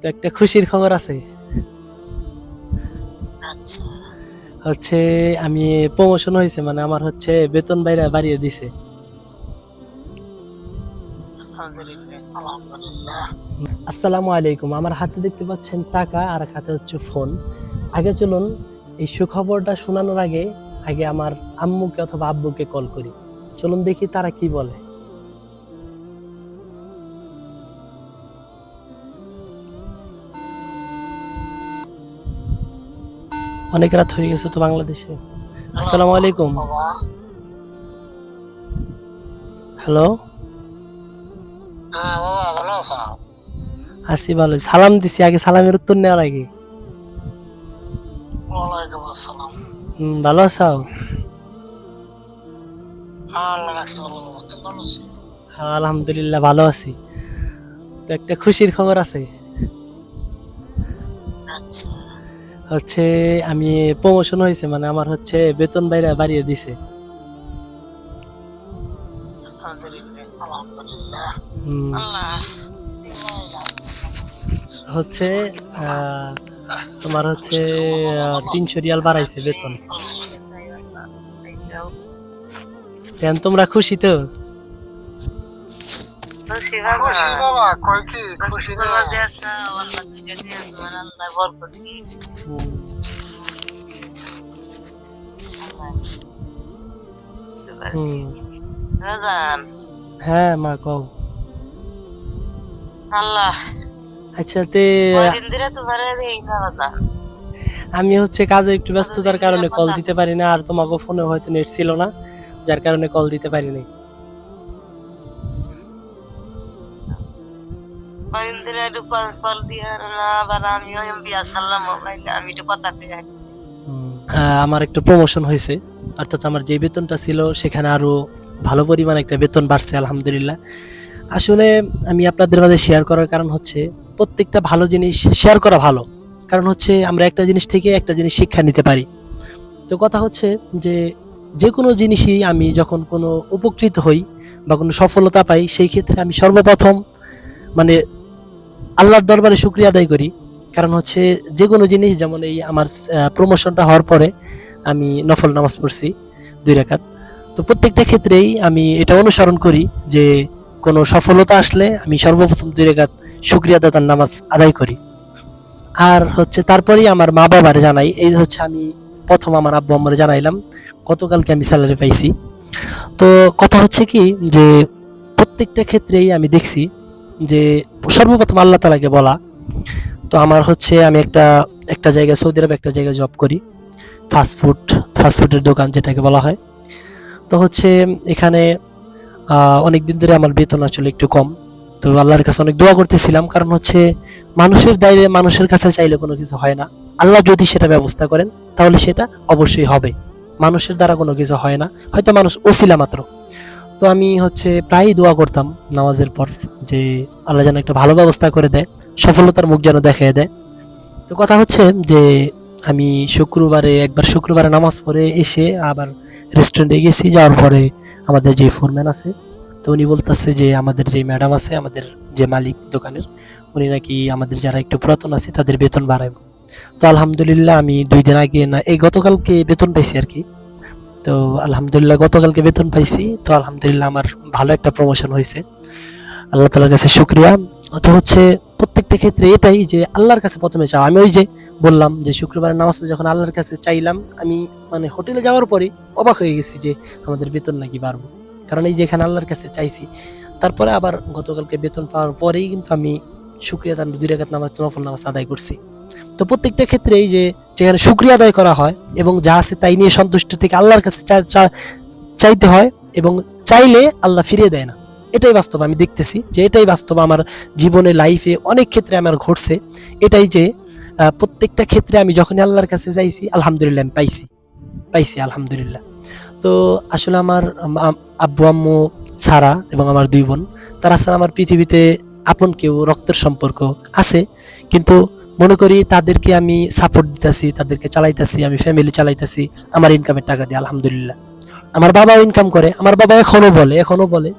তো একটা খুশির খবর আছে। আচ্ছা। হচ্ছে আমি প্রমোশন হয়েছে মানে আমার হচ্ছে বেতন বাইরে বাড়িয়ে দিছে। আসসালামু আলাইকুম আমার হাতে দেখতে পাচ্ছেন টাকা আর হাতে হচ্ছে ফোন। আগে চলুন এই সুখবরটা শোনানোর আগে আগে আমার আম্মুকে অথবা আব্বুকে কল করি। চলুন দেখি তারা কি বলে। অনেক রাত হয়ে গেছে তো বাংলাদেশে। আসসালামু আলাইকুম। হ্যালো? হ্যাঁ ভালো আসি ভালো। সালাম দিছি আগে সালামের উত্তর নেওয়ার আগে। ভালো আছো? হ্যাঁ হ্যাঁ, আলহামদুলিল্লাহ ভালো আছি। তো একটা খুশির খবর আছে। আচ্ছা। হচ্ছে আমি প্রমোশন হয়েছে মানে আমার হচ্ছে বেতন বাইরে বাড়িয়ে দিছে। হচ্ছে আহ, তোমার হচ্ছে তিনশো রিয়াল বাড়াইছে বেতন। তেন তোমরা খুশি তো? খুশি বাবা। কয় কি খুশি না? হুম, হুম। হ্যাঁ মা কও। আল্লাহ। আচ্ছা তে আমি হচ্ছে কাজে একটু ব্যস্ততার কারণে কল দিতে পারি না আর তোমাকে ফোনে হয়তো নেট ছিল না যার কারণে কল দিতে পারি নাই একটু আমার একটু প্রমোশন হয়েছে। অর্থাৎ আমার যে বেতনটা ছিল, সেখানে আরও ভালো পরিমাণ একটা বেতন বাড়ছে, আলহামদুলিল্লাহ। আসলে আমি আপনাদের মাঝে শেয়ার করার কারণ হচ্ছে, প্রত্যেকটা ভালো জিনিস শেয়ার করা ভালো। কারণ হচ্ছে, আমরা একটা জিনিস থেকে একটা জিনিস শিক্ষা নিতে পারি। তো কথা হচ্ছে যে যে কোনো জিনিসই আমি যখন কোনো উপকৃত হই বা কোনো সফলতা পাই, সেই ক্ষেত্রে আমি সর্বপ্রথম মানে আল্লাহর দরবারে শুক্রিয়া আদায় করি। কারণ হচ্ছে যে কোনো জিনিস, যেমন এই আমার প্রমোশনটা হওয়ার পরে আমি নফল নামাজ পড়ছি দুই রাকাত। তো প্রত্যেকটা ক্ষেত্রেই আমি এটা অনুসরণ করি যে কোনো সফলতা আসলে আমি সর্বপ্রথম দুই রেখাত শুক্রিয়া দাতার নামাজ আদায় করি। আর হচ্ছে তারপরেই আমার মা বাবার জানাই, এই হচ্ছে আমি প্রথম আমার আব্বু আম্মারে জানাইলাম, গতকালকে আমি স্যালারি পাইছি। তো কথা হচ্ছে কি যে প্রত্যেকটা ক্ষেত্রেই আমি দেখছি যে সর্বপ্রথম আল্লাহ তালাকে বলা, তো আমার হচ্ছে আমি একটা একটা জায়গায়, সৌদি আরবে একটা জায়গায় জব করি ফাস্টফুড ফাস্টফুডের দোকান যেটাকে বলা হয়। তো হচ্ছে এখানে অনেক দিন ধরে আমার বেতন আসলে একটু কম, তো আল্লাহর কাছে অনেক দোয়া করতেছিলাম, কারণ হচ্ছে মানুষের দায়রে মানুষের কাছে চাইলে কোনো কিছু হয় না। আল্লাহ যদি সেটা ব্যবস্থা করেন, তাহলে সেটা অবশ্যই হবে। মানুষের দ্বারা কোনো কিছু হয় না, হয়তো মানুষ ওসিলা মাত্র। তো আমি হচ্ছে প্রায়ই দোয়া করতাম নামাজের পর। যে আল্লাহ যেন একটা ভালো ব্যবস্থা করে দেয়, সফলতার মুখ যেন দেখিয়ে দেয়। তো কথা হচ্ছে যে আমি শুক্রবারে, একবার শুক্রবারে নামাজ পড়ে এসে আবার রেস্টুরেন্টে গেছি, যাওয়ার পরে আমাদের যে ফোরম্যান আছে, তো উনি বলতেছে যে আমাদের যে ম্যাডাম আছে, আমাদের যে মালিক দোকানের, উনি নাকি আমাদের যারা একটু পুরাতন আছে, তাদের বেতন বাড়াইব। তো আলহামদুলিল্লাহ আমি দুই দিন আগে না, এই গতকালকে বেতন পাইছি আর কি। তো আলহামদুলিল্লাহ গতকালকে বেতন পাইছি, তো আলহামদুলিল্লাহ আমার ভালো একটা প্রমোশন হয়েছে। আল্লাহ তালার কাছে শুক্রিয়া। তো হচ্ছে প্রত্যেকটা ক্ষেত্রে এটাই যে আল্লাহর কাছে প্রথমে চাও আমি ওই যে বললাম যে শুক্রবারের নামাজ যখন আল্লাহর কাছে চাইলাম, আমি মানে হোটেলে যাওয়ার পরে অবাক হয়ে গেছি যে আমাদের বেতন নাকি বাড়বো। কারণ এই যে এখানে আল্লাহর কাছে চাইছি। তারপরে আবার গতকালকে বেতন পাওয়ার পরেই কিন্তু আমি শুক্রিয়া তার দুই রেখাত নামাজ, নফল নামাজ আদায় করছি। তো প্রত্যেকটা ক্ষেত্রে এই যে যেখানে শুক্রিয়া আদায় করা হয় এবং যা আছে তাই নিয়ে সন্তুষ্ট থেকে আল্লাহর কাছে চাইতে হয় এবং চাইলে আল্লাহ ফিরিয়ে দেয় না। এটাই বাস্তব, আমি দেখতেছি যে এটাই বাস্তব আমার জীবনে লাইফে অনেক ক্ষেত্রে আমার ঘটছে। এটাই যে প্রত্যেকটা ক্ষেত্রে আমি যখনই আল্লাহর কাছে চাইছি আলহামদুলিল্লাহ আমি পাইছি। পাইছি, আলহামদুলিল্লাহ। তো আসলে আমার আম- আম- আব্বু, আম্মু সারা এবং আমার দুই বোন, তারা ছাড়া আমার পৃথিবীতে আপন কেউ রক্তের সম্পর্ক আছে। কিন্তু মনে করি তাদেরকে আমি সাপোর্ট দিতেছি, তাদেরকে চালাইতেছি, আমি ফ্যামিলি চালাইতেছি, আমার ইনকামের টাকা দিয়ে, আলহামদুলিল্লাহ। আমার বাবাও ইনকাম করে, আমার বাবা এখনও বলে এখনও বলে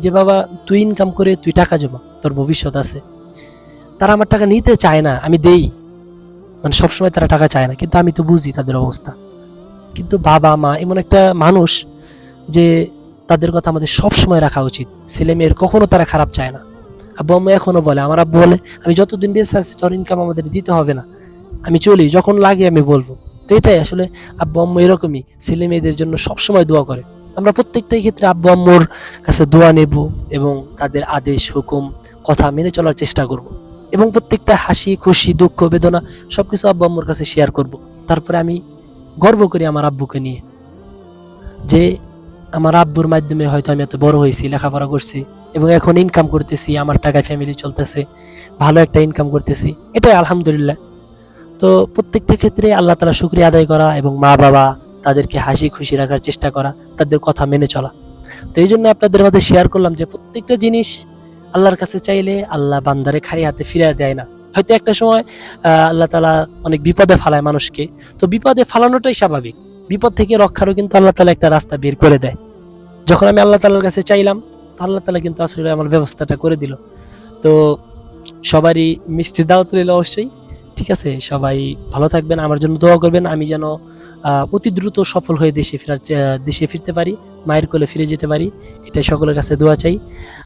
যে, বাবা, তুই ইনকাম করে তুই টাকা জমা, তোর ভবিষ্যৎ আছে। তারা আমার টাকা নিতে চায় না, আমি দেই। মানে সবসময় তারা টাকা চায় না, কিন্তু আমি তো বুঝি তাদের অবস্থা। কিন্তু বাবা, মা এমন একটা মানুষ যে, তাদের কথা আমাদের সব সময় রাখা উচিত। ছেলে মেয়ের কখনো তারা খারাপ চায় না। আব্বু আম্মু এখনও বলে, আমার আব্বু বলে, আমি যতদিন বেঁচে আছি, তোর ইনকাম আমাদের দিতে হবে না। আমি চলি, যখন লাগে আমি বলব। তো এটাই আসলে আব্বু আম্মু এরকমই, ছেলে মেয়েদের জন্য সবসময় দোয়া করে। আমরা প্রত্যেকটাই ক্ষেত্রে আব্বু আম্মুর কাছে দোয়া নেব এবং তাদের আদেশ, হুকুম, কথা মেনে চলার চেষ্টা করব। এবং প্রত্যেকটা হাসি, খুশি, দুঃখ, বেদনা সবকিছু আব্বু আম্মুর কাছে শেয়ার করব। তারপরে আমি গর্ব করি আমার আব্বুকে নিয়ে যে আমার আব্বুর মাধ্যমে হয়তো আমি এত বড় হয়েছি, লেখাপড়া করছি এবং এখন ইনকাম করতেছি, আমার টাকায় ফ্যামিলি চলতেছে, ভালো একটা ইনকাম করতেছি, এটাই আলহামদুলিল্লাহ। তো প্রত্যেকটা ক্ষেত্রে আল্লাহ তালা শুক্রিয়া আদায় করা এবং মা বাবা তাদেরকে হাসি খুশি রাখার চেষ্টা করা, তাদের কথা মেনে চলা। তো এই জন্য আপনাদের মাঝে শেয়ার করলাম যে প্রত্যেকটা জিনিস আল্লাহর কাছে চাইলে আল্লাহ বান্দারে খালি হাতে ফিরে দেয় না। হয়তো একটা সময় আল্লাহ তালা অনেক বিপদে ফালায় মানুষকে। তো বিপদে ফালানোটাই স্বাভাবিক। বিপদ থেকে রক্ষারও কিন্তু আল্লাহ তালা একটা রাস্তা বের করে দেয়। যখন আমি আল্লাহ তালার কাছে চাইলাম, তো আল্লাহ তালা কিন্তু আসলে আমার ব্যবস্থাটা করে দিল। তো সবারই মিষ্টি দাওয়াত রইল অবশ্যই। ঠিক আছে, সবাই ভালো থাকবেন, আমার জন্য দোয়া করবেন, আমি যেন অতি দ্রুত সফল হয়ে দেশে ফেরার দেশে ফিরতে পারি, মায়ের কোলে ফিরে যেতে পারি, এটাই সকলের কাছে দোয়া চাই।